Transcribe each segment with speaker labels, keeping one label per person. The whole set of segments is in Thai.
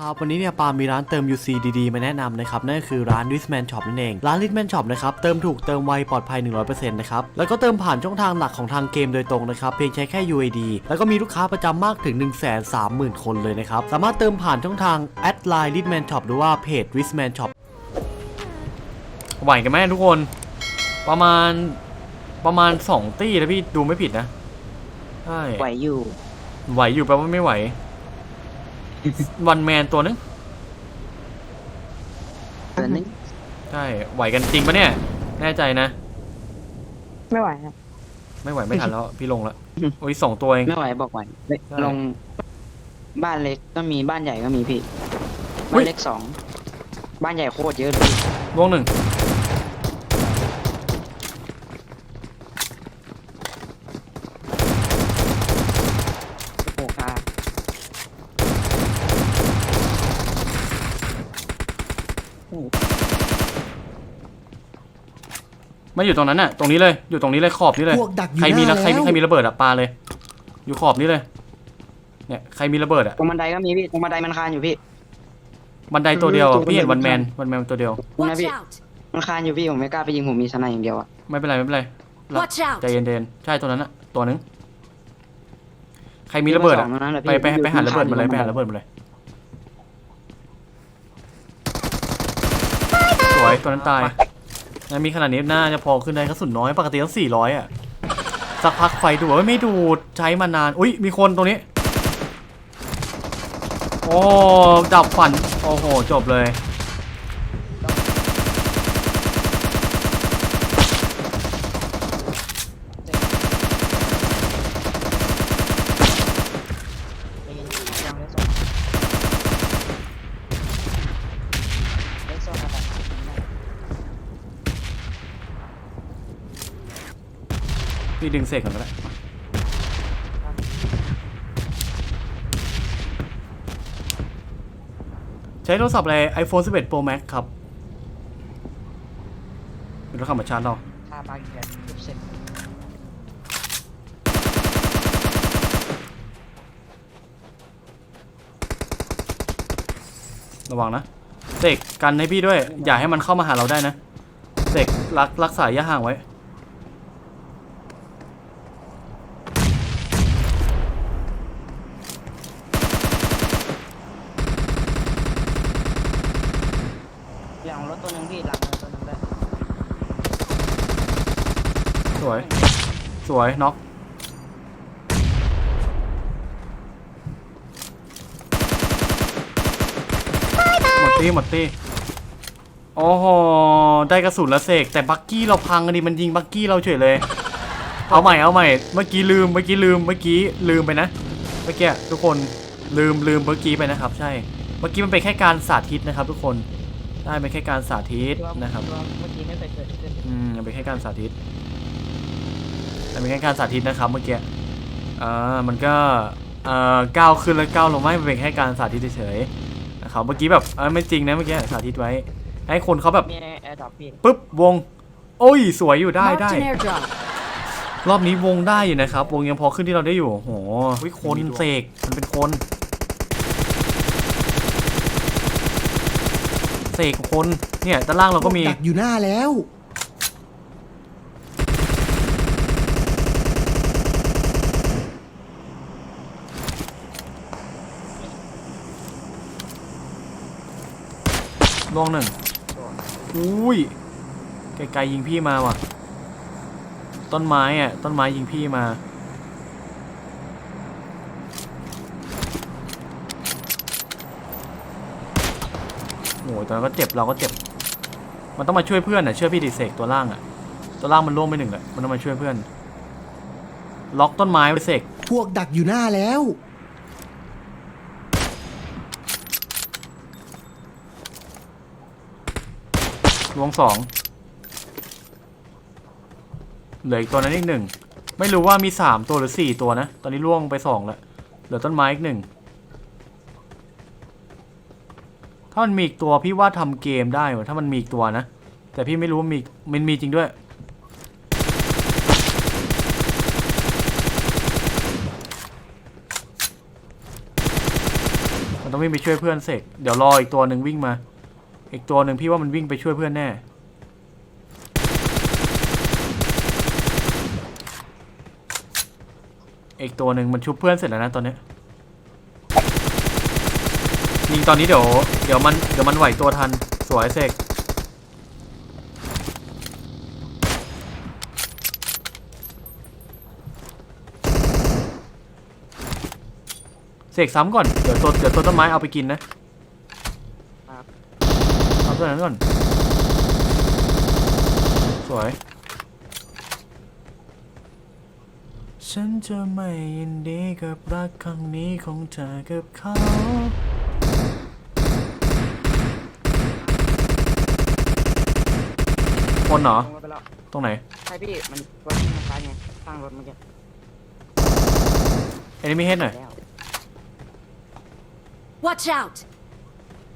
Speaker 1: ครับวันนี้เนี่ยปาล์มมีร้านเติม UC ดีๆ มาแนะนำนะครับนั่นก็คือร้าน r i s m a n Shop นั่นเอง ร้าน r i s m a n Shop นะครับเติมถูกเติมไวปลอดภัย 100%นะครับแล้วก็เติมผ่านช่องทางหลักของทางเกมโดยตรงนะครับเพียงใช้แค่ UID แล้วก็มีลูกค้าประจำมากถึง 130,000 คนเลยนะครับสามารถเติมผ่านช่องทางแอดไลน์ r i s m a n Shop หรือว่าเพจ r i s m a n Shop ไหวกันไหมทุกคน ประมาณประมาณ 2 ตี้นะพี่ดูไม่ผิดนะใช่
Speaker 2: ไหวอยู่
Speaker 1: ไหวอยู่แปลว่าไม่ไหว วันแมนตัวนึง
Speaker 2: ตัวนึง
Speaker 1: ใช่ไหวกันจริงปะเนี่ย แน่ใจนะ
Speaker 2: ไม่ไหวครับ
Speaker 1: ไม่ไหวไม่ทันแล้ว พี่ลงแล้วโอ้ยสองตัวเอง
Speaker 2: ไม่ไหวบอกไหวเฮ้ย
Speaker 1: ได้
Speaker 2: ลง บ้านเล็กก็มีบ้านใหญ่ก็มีพี่
Speaker 1: อุ๊
Speaker 2: บ้ายนเล็กสอง บ้านใหญ่โคตรเยอะเลย
Speaker 1: วงหนึ่ง ไม่อยู่ตรงนั้นน่ะ ตรงนี้เลย อยู่ตรงนี้เลยขอบนี้เลย
Speaker 3: พวกดักอยู่
Speaker 1: ใครมี
Speaker 3: ห
Speaker 1: นะ
Speaker 3: น้า
Speaker 1: ใครมี
Speaker 3: แล้ว
Speaker 1: ใครมีระเบิดอะปาเลย อยู่ขอบนี้เลย เนี่ยใครมีระเบิดอะ
Speaker 2: ตรงบันไดก็มีพี่ตรงบันไดมันคานอยู่พี่
Speaker 1: บันไดตัวเดียวอะ
Speaker 2: ตรงบันได
Speaker 1: พี่เห็นวันแมน
Speaker 2: มัน
Speaker 1: วันแมนตัวเดียว
Speaker 2: คุณนะ
Speaker 4: Watch
Speaker 2: พี่
Speaker 4: out!
Speaker 2: มันคานอยู่พี่ผมไม่กล้าไปยิงผมมีสไนด์อย่างเดียวอะ
Speaker 1: ไม่เป็นไรไม่เป็นไร
Speaker 4: Watch out!
Speaker 1: ใจเย็นๆใช่ตัวนั้นอะตัวนึงใครมีระเบิด
Speaker 2: ส
Speaker 1: อะ
Speaker 2: งนั้นแหละ
Speaker 1: ไป
Speaker 2: พี่
Speaker 1: ไปไปหาระเบิดมาเลย
Speaker 2: ค
Speaker 1: ไป
Speaker 2: น
Speaker 1: หาระเบิดมาเลย สวยตัวนั้นตายงั้น มีขนาดนี้น่าจะพอขึ้นได้กระสุนน้อยปกติต้องสี่ร้อยอะสักพักไฟดูดไม่ดูดใช้มานาน อุ้ยมีคนตรงนี้ โอ้ ดับฝัน โอ้โห จบเลย
Speaker 2: ยังไม่ส่งไม่ส่งอะไร
Speaker 1: พี่ดึงเสกก่อนก็ได้ใช้โทรศัพท์อะไร iPhone 11 Pro Max ครับเป็นรถขับมาชาร์จเรา
Speaker 2: ค่าบางอย่างทุกเซ็ต
Speaker 1: ระวังนะเสกกันให้พี่ด้วย อย่าให้มันเข้ามาหาเราได้นะเสกรักรักษาระยะห่างไว้
Speaker 2: อย่างรถตัวหนึงพี่หลังรถตัวหนึงได้
Speaker 1: สวย สวยน็อกหมดตีหมดตีโอ้โห ได้กระสุนแล้วเสก แต่บักกี้เราพังกันดิมันยิงบักกี้เราเฉยเลย เอาใหม่ เอาใหม่ เมื่อกี้ลืม เมื่อกี้ลืม เมื่อกี้ลืมไปนะ เมื่อกี้ทุกคนลืมลืมเมื่อกี้ไปนะครับ ใช่ เมื่อกี้มันเป็นแค่การสาธิตนะครับ ทุกคน ได้เป็นแค่การสาธิตนะครับ
Speaker 2: ตัวเมื่อกี้ไม่เคยเกิดขึ้น
Speaker 1: อืมมันเป็นแค่การสาธิตมัน เป็นแค่การสาธิตนะครับเมื่อกี้อ่ามันก็เอ่อก้าวขึ้นแล้วก้าวลงไม่มันเป็นแค่การสาธิตเฉยๆนะครับเมื่อกี้แบบเออไม่จริงนะเมื่อกี้สาธิตไว้ ให้คนเขาแบบ
Speaker 2: มีแอร์ดรอปพี่
Speaker 1: ปุ๊บวง โอ้ยสวยอยู่ได้
Speaker 4: Marked
Speaker 1: ได้
Speaker 4: an airdrop.
Speaker 1: รอบนี้วงได้อยู่นะครับ วงยังพอขึ้นที่เราได้อยู่โอ้โหวิคนเสกมันเป็นคนเสกคนเนี่ยด้านล่างเราก็มี
Speaker 3: ดักอยู่หน้าแล้ว
Speaker 1: ลวงหนึ่งอุ้ยไกลๆยิงพี่มาว่ะ ต้นไม้อะ ต้นไม้ยิงพี่มา โอ้ยตอนนั้นก็เจ็บเราก็เจ็บ มันต้องมาช่วยเพื่อนอะเชื่อพี่ดิเสกตัวล่างอะ ตัวล่างมันล่วงไปหนึ่งแหละมันต้องมาช่วยเพื่อน ล็อกต้นไม้ไว้เสก
Speaker 3: พวกดักอยู่หน้าแล้ว
Speaker 1: วงสองเหลืออีกตัวนั้นอีกหนึ่ง ไม่รู้ว่ามีสามตัวหรือสี่ตัวนะ ตอนนี้ล่วงไปสองแล้ว เหลือต้นไม้อีกหนึ่ง ถ้ามันมีอีกตัวพี่ว่าทำเกมได้ถ้ามันมีอีกตัวนะ แต่พี่ไม่รู้ว่ามีมันมีจริงด้วย มันต้องวิ่งไปช่วยเพื่อนเสก เดี๋ยวรออีกตัวหนึ่งวิ่งมา อีกตัวหนึ่งพี่ว่ามันวิ่งไปช่วยเพื่อนแน่ อีกตัวหนึ่งมันชุบเพื่อนเสร็จแล้วนะตอนนี้ยิงตอนนี้เดี๋ยวเดี๋ยวมันเดี๋ยวมันไหวตัวทันสวยเสกเสกซ้ำก่อน เดี๋ยวตัวเดี๋ยวตัวต้นไม้เอาไปกินนะ ตัวนั้นก่อน สวย ฉันจะไม่ยินดีกับรักครั้งนี้ของเธอกับเขาคนเหรอ
Speaker 2: ลงรถไปแล้ว
Speaker 1: ตรงไหน
Speaker 2: ใช่พี่ มันรถที่มาซ้ายไงข้างรถเมื่อกี้
Speaker 1: เอนิมีเฮดหน่อย
Speaker 2: แล้ว
Speaker 3: Watch out!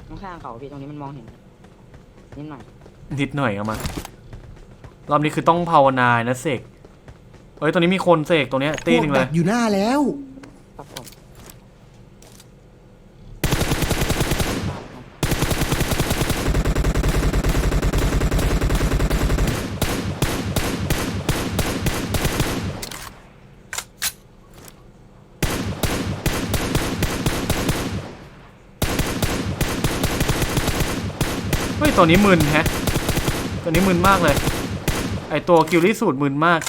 Speaker 2: ข้างๆเขาพี่ตรงนี้มันมองเห็นนิ ดหน่อย
Speaker 1: นิดหน่อยเอามารอบนี้คือต้องภาวนานะเสกเฮ้ยตรงนี้มีคนเสกตรงเนี้ยตีหนึ่ง
Speaker 4: พวก
Speaker 1: เล
Speaker 4: ดั
Speaker 1: ย
Speaker 4: กอยู่หน้าแล้ว
Speaker 2: ครับผม
Speaker 1: ตัวนี้มึนแฮะ ตัวนี้มึนมากเลย ไอตัวกิลลี่สูตรมึนมาก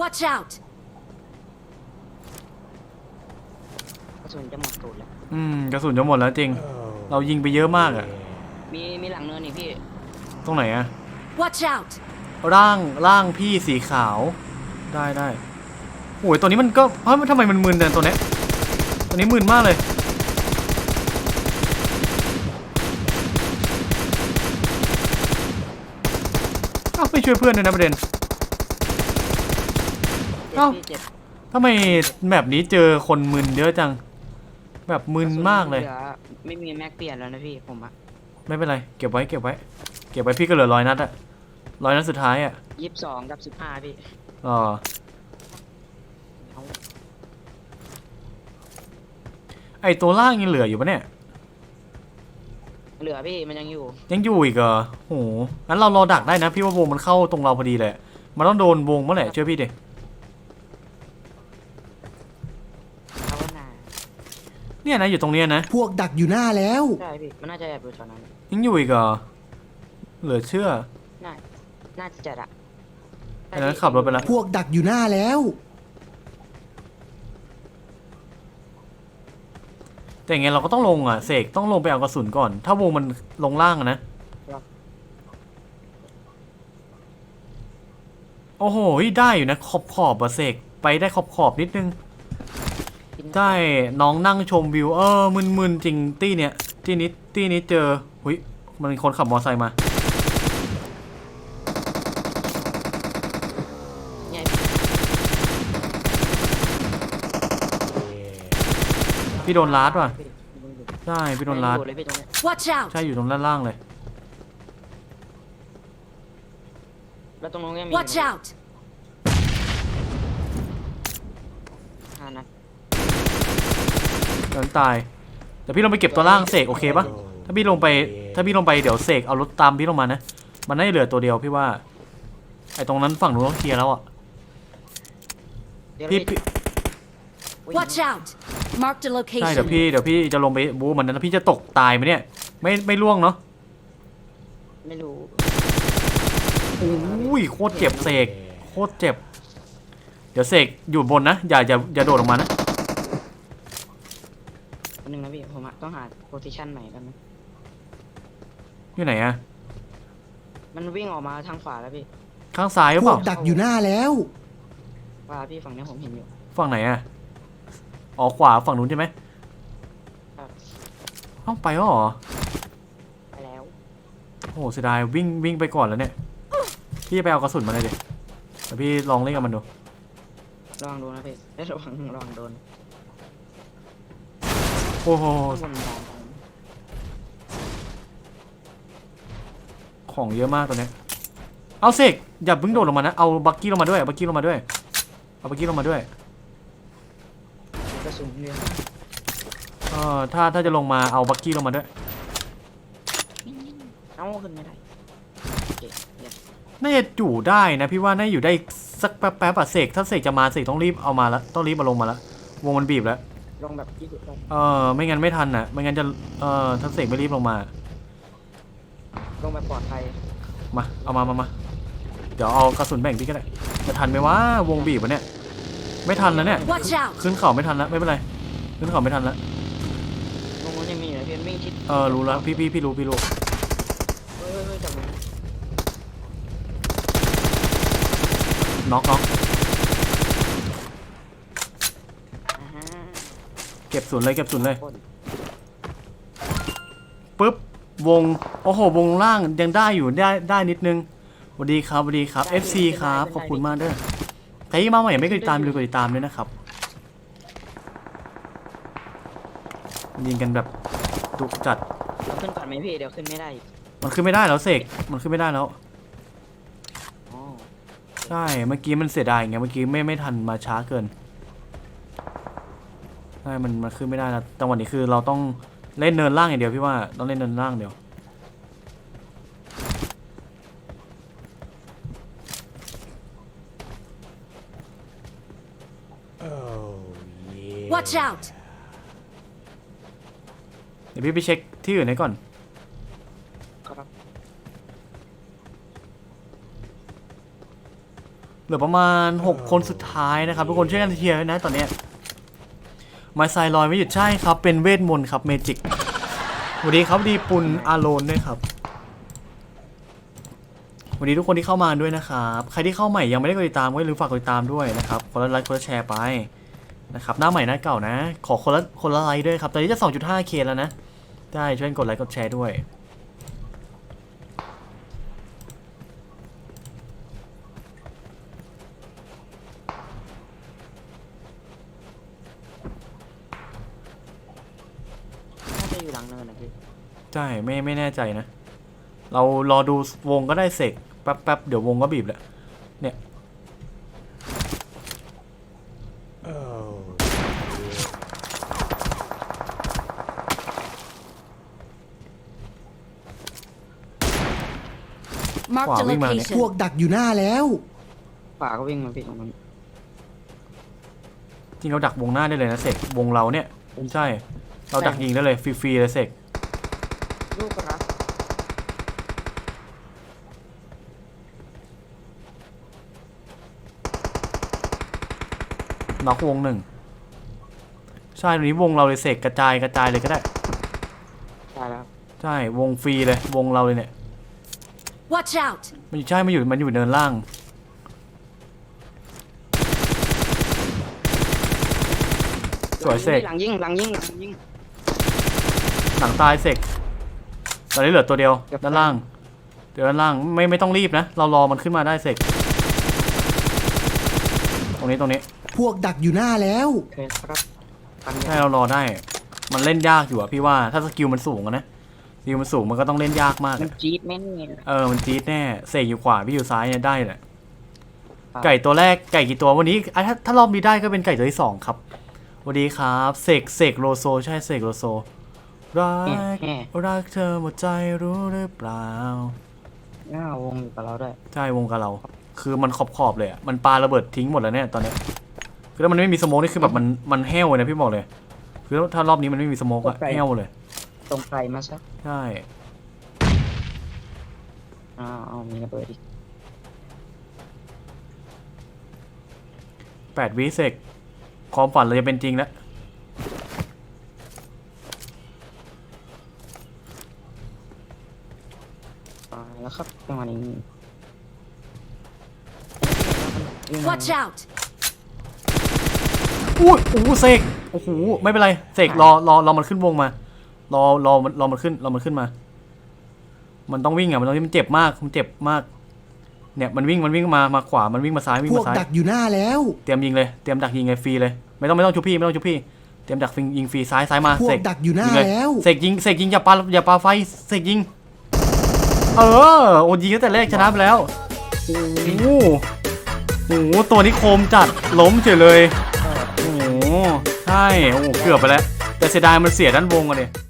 Speaker 3: Watch out!
Speaker 2: กระสุนจะหมดตูดแล้ว
Speaker 1: อืมกระสุนจะหมดแล้วจริง เรายิงไปเยอะมากอะ
Speaker 2: มีมีหลังเนินนี่พี่
Speaker 1: ตรงไหนอะ
Speaker 3: Watch out!
Speaker 1: ร่างร่างพี่สีขาวได้ได้โอ้ยตัวนี้มันก็เฮ้ยมันทำไมมันมึนเนี่ยตัวเนี้ยตัวนี้มึนมากเลยเอ้าไม่ช่วยเพื่อนเลยนะประเด็น
Speaker 2: เจ็บ
Speaker 1: เอ้า
Speaker 2: พี่เจ็บ
Speaker 1: ทำไมแบบนี้เจอคนมึนเยอะจัง แบบมึนมากเลย
Speaker 2: หอไม่มีแม็กเปลี่ยนแล้วนะพี่ผมอะ
Speaker 1: ไม่เป็นไร เก็บไว้เก็บไว้ เก็บไว้พี่ก็เหลือร้อยนัดอะ ร้อยนัดสุดท้ายอะ
Speaker 2: ยี่สิบสองกับสิบห้าพี่
Speaker 1: อ๋อ
Speaker 2: เอา
Speaker 1: ไอตัวล่างยังเหลืออยู่ปะเนี่ย
Speaker 2: เหลือพี่มันยังอยู่
Speaker 1: ยังอยู่อีกเหรอโหงั้นเรารอดักได้นะ พี่ว่าวงมันเข้าตรงเราพอดีเลยมันต้องโดนวงเมื่อไหร่เชื่อพี่ดิ
Speaker 2: เอาว่านา
Speaker 1: เนี่ยนะอยู่ตรงเนี้ยนะ
Speaker 4: พวกดักอยู่หน้าแล้ว
Speaker 2: ใช่พี่มันน่าจะแอบอยู่แถวนั้น
Speaker 1: ยังอยู่อีกเหรอเหลือเชื่อ
Speaker 2: น่า น่าจะอะ
Speaker 1: อันนั้นขับรถไปแล้ว
Speaker 4: พวกดักอยู่หน้าแล้ว
Speaker 1: แต่อย่างเงี้ยเราก็ต้องลงอะเสกต้องลงไปเอากระสุนก่อน ถ้าวงมันลงล่างอะนะโอ้โหได้อยู่นะขอบขอบอะเสกไปได้ขอบขอบนิดนึง ได้น้องนั่งชมวิว เออมึนๆจริงตี้เนี้ยตี้นี้ตี้นี้เจอหุยมันมีคนขับมอไซค์มา
Speaker 2: เนี่ย
Speaker 1: พี่โดนลาดว่ะ ใช่พี่โดนลาด
Speaker 2: ยังอยู่เลยพี่ตรงเนี้ย
Speaker 3: Watch out!
Speaker 1: ใช่อยู่ตรงด้านล่างเลย
Speaker 2: แล้วตรงนู้นก็มี
Speaker 3: Watch out!
Speaker 2: ห้านัด
Speaker 1: เดินตาย แต่พี่ลงไปเก็บตัวล่างเสกโอเคปะถ้าพี่ลงไป ถ้าพี่ลงไปเดี๋ยวเสกเอารถตามพี่ลงมานะ มันน่าจะเหลือตัวเดียวพี่ว่า ไอตรงนั้นฝั่งนู้นต้องเคลียร์แล้วอะ
Speaker 2: เดี๋ยว
Speaker 1: พี่
Speaker 2: พี่
Speaker 1: พี่
Speaker 2: อุ๊ย
Speaker 3: Watch out! Marked a
Speaker 1: ใช่เดี๋ยว
Speaker 3: location.
Speaker 1: พี่เดี๋ยวพี่จะลงไปบูมันนั้นพี่จะตกตายไหมเนี่ย ไม่ไม่ล่วงเนาะ
Speaker 2: ไม่รู้
Speaker 1: อุ้ยโคตรเจ็บเสกโคตรเจ็บ เดี๋ยวเสกอยู่บนนะอย่าอย่าอย่าโดดออกมานะ
Speaker 2: อันนึงนะพี่ ผมอะต้องหาโพซิชันใหม่กันนะ
Speaker 1: อยู่ไหนอะ
Speaker 2: มันวิ่งออกมาทางขวาแล้วพี่
Speaker 1: ข้างซ้ายหรือ
Speaker 4: พ
Speaker 1: เป
Speaker 4: ว
Speaker 1: ล่าก
Speaker 4: ดักอยู่หน้าแล้ว
Speaker 2: ขวาพี่ฝั่งเนี้ยผมเห็นอยู่
Speaker 1: ฝั่งไหนอะ อ๋อขวาฝั่งนู้นใช่ไหม
Speaker 2: ครับ
Speaker 1: ต้องไปแล้วเหรอ
Speaker 2: ไปแล้ว
Speaker 1: โอ้โหเสียดายวิ่งวิ่งไปก่อนแล้วเนี่ยพี่ไปเอากระสุนมาเลยดิเดี๋ยวพี่ลองเล่นกับมันดู
Speaker 2: ระวังโดนนะพี่เอ้ยระวังระวังโดน
Speaker 1: โอ้โห
Speaker 2: ข้างบนมอง
Speaker 1: โคของเยอะมากตัวเนี้ยเอาเสกอย่าเพิ่งโดดลงมานะเอาบักกี้ลงมาด้วยเอาบักกี้ลงมาด้วยเอาบักกี้ลงมาด้วย
Speaker 2: กระ สุนเรือ
Speaker 1: เออถ้าถ้าจะลงมาเอาบักกี้ลงมาด้วย
Speaker 2: เอ้าขึ้นไม่ได้โอเคเดี๋ยว
Speaker 1: น่าจะอยู่ได้นะพี่ว่าน่าจะอยู่ได้สักแป๊บแป๊บๆอะเสกถ้าเสกจะมาเสกต้องรีบเอามาแล้วต้องรีบมาลงมาแล้ววงมันบีบแล้ว
Speaker 2: ลงแบบที่สุดแล้ว
Speaker 1: เออไม่งั้นไม่ทันอะไม่งั้นจะเออถ้าเสกไม่รีบลงมา
Speaker 2: ลงแบบปลอดภัย
Speaker 1: มาเอามามามาเดี๋ยวเอากระสุนแบ่งพี่ก็ได้จะทันไหมวะวงบีบวะเนี่ย ไม่ทันแล้วเนี่ย
Speaker 3: Watch out!
Speaker 1: ขึ้นเขาไม่ทันแล้วไม่เป็นไร ขึ้นเขาไม่ทันแล้ว
Speaker 2: ลงนู้นยังมีอยู่นะเพียนวิ่งชิด
Speaker 1: เออรู้แล้วพี่พี่พี่รู้พี่รู้
Speaker 2: เฮ้ยเฮ้ยเฮ้ยจับมือ
Speaker 1: น็อกน็อก
Speaker 2: อ่าฮะ
Speaker 1: เก็บศูนย์เลยเก็บศูนย์เลย
Speaker 2: คน
Speaker 1: ปุ๊บวงโอ้โหวงล่างยังได้อยู่ได้ได้นิดนึงสวัสดีครับสวัสดีครับ FC ครับขอบคุณมากเด้อ ใครที่มาใหม่ไม่เคยติดตามเลยกดติดตามด้วยนะครับ ยิงกันแบบดุจัด
Speaker 2: เราขึ้นก่อนไหมพี่เดี๋ยวขึ้นไม่ได้อีก
Speaker 1: มันขึ้นไม่ได้แล้วเสก มันขึ้นไม่ได้แล้ว
Speaker 2: อ๋อ
Speaker 1: ใช่ เมื่อกี้มันเสียดายไง เมื่อกี้ไม่ไม่ทันมาช้าเกิน ใช่ มันมันขึ้นไม่ได้แล้วจังหวะนี้คือเราต้องเล่นเนินล่างอย่างเดียวพี่ว่า ต้องเล่นเนินล่างเดียว
Speaker 3: Watch out!
Speaker 1: เดี๋ยวพี่ไปเช็คที่อื่นให้ก่อน
Speaker 2: ครับ
Speaker 1: เหลือประมาณ 6 คนสุดท้ายนะครับ ทุกคนช่วยกันเชียร์ด้วยนะตอนเนี้ยมาไซลอยไม่หยุดใช่ครับ เป็นเวทมนต์ครับเมจิกสวัสดีครับสวัสดีปุณอาโลนด้วยครับสวัสดีทุกคนที่เข้ามาด้วยนะครับ ใครที่เข้าใหม่ยังไม่ได้กดติดตามก็อย่าลืมฝากกดติดตามด้วยนะครับคนละไลค์คนละแชร์ไป นะครับหน้าใหม่หน้าเก่านะ ขอคนละคนละไลค์ด้วยครับ ตอนนี้จะ 2.5k แล้วนะ ได้ช่วยกดไลค์กดแชร์ด้วย
Speaker 2: น่าจะอยู่หลังเนินนะพี่
Speaker 1: ใช่ไม่ไม่แน่ใจนะ เรารอดูวงก็ได้เสกแป๊บแป๊บเดี๋ยววงก็บีบแหละเนี่ย
Speaker 3: Marked a
Speaker 1: Wow, wing man.
Speaker 4: พว
Speaker 3: location.
Speaker 4: กดักอยู่หน้าแล้ว
Speaker 2: ขวาก็วิ่งมาพี่ตรงนั้น
Speaker 1: จริงเราดักวงหน้าได้เลยนะเสกวงเราเนี่ยใช่ เราดักยิงได้เลยฟรีๆเลยเสก
Speaker 2: ลูกรัก
Speaker 1: น็อกวงหนึ่งใช่ตรงนี้วงเราเลยเสกกระจายกระจายเลยก็ได้
Speaker 2: ตายแล้ว
Speaker 1: ใช่วงฟรีเลยวงเราเลยเนี่ย
Speaker 3: Watch out!
Speaker 1: มันอยู่ใช่มันอยู่มันอยู่เนินล่าง สวยเสก
Speaker 2: หลังยิงหลังยิงหลังยิง
Speaker 1: หลังตายเสกตอนนี้เหลือตัวเดียวด้านล่างเดี๋ยวด้านล่างไม่ไม่ต้องรีบนะ เรารอมันขึ้นมาได้เสกตรงนี้ตรงนี้
Speaker 4: พวกดักอยู่หน้าแล้ว
Speaker 2: โอเคครับปัน
Speaker 1: ใช่เรารอได้ มันเล่นยากอยู่อะพี่ว่าถ้าสกิลมันสูงอะนะ สกิลมันสูงมันก็ต้องเล่นยากมาก
Speaker 2: มัน
Speaker 1: อะ
Speaker 2: จี๊ดแม่นเนี่ย
Speaker 1: เออมันจี๊ดแน่เสกอยู่ขวาพี่อยู่ซ้ายเนี่ยได้แหละไก่ตัวแรกไก่กี่ตัววันนี้อะถ้าถ้ารอบนี้ได้ก็เป็นไก่ตัวที่สองครับสวัสดีครับเสกเสกโลโซใช่เสกโลโซรัก
Speaker 2: แห่
Speaker 1: รักเธอหมดใจรู้หรือเปล่า
Speaker 2: หน้าวงอยู่กับเราด้วย
Speaker 1: ใช่วงกับเรา คือมันขอบขอบๆเลยอะมันปาระเบิดทิ้งหมดแล้วเนี่ยตอนเนี้ยคือถ้ามันไม่มีสโมกนี่คือแบบมันมันแห้วเลยนะพี่บอกเลย คือถ้ารอบนี้มันไม่มีสโมกอะแห้วเลย
Speaker 2: ตรงไกลมาซะ
Speaker 1: ใช่
Speaker 2: อ้าวเอามีระเบิดอีก
Speaker 1: แปดวิเซกความฝันเราจะเป็นจริงแล้ว
Speaker 2: ตายแล้วครับจังหวะนี้วิ่งมา
Speaker 3: Watch out!
Speaker 1: อุ้ยโอ้โหเสกโอ้โห ไม่เป็นไร เสกรอ รอ รอ มันขึ้นวงมา รอรอมันรอมันขึ้นรอมันขึ้นมา มันต้องวิ่งอะมันต้องมันเจ็บมากมันเจ็บมาก เนี่ยมันวิ่งมันวิ่งมามาขวามันวิ่งมาซ้ายวิ่ง
Speaker 4: พวก
Speaker 1: มาซ้าย
Speaker 4: ดักอยู่หน้าแล้ว
Speaker 1: เตรียมยิงเลยเตรียมดักยิงเลยฟรีเลย ไม่ต้องไม่ต้องชุบพี่ไม่ต้องชุบพี่เตรียมดักยิงฟรีซ้ายซ้ายมา
Speaker 4: พว
Speaker 1: เส
Speaker 4: ก
Speaker 1: ก
Speaker 4: ดักอยู่หน้า
Speaker 1: ยิงเลย
Speaker 4: แล้ว
Speaker 1: เสกยิงเสกยิงอย่าปาอย่าปาไฟเสกยิง เออโอ้ยิงตั้งแต่แรกชนะไปแล้วโอ้โหโอ้โหตัวนี้โคมจัดล้มเฉยเลยโอ้โหใช่โอ้โหเกือบไปแล้ว แต่เสียดายมันเสียด้านวงอะเลย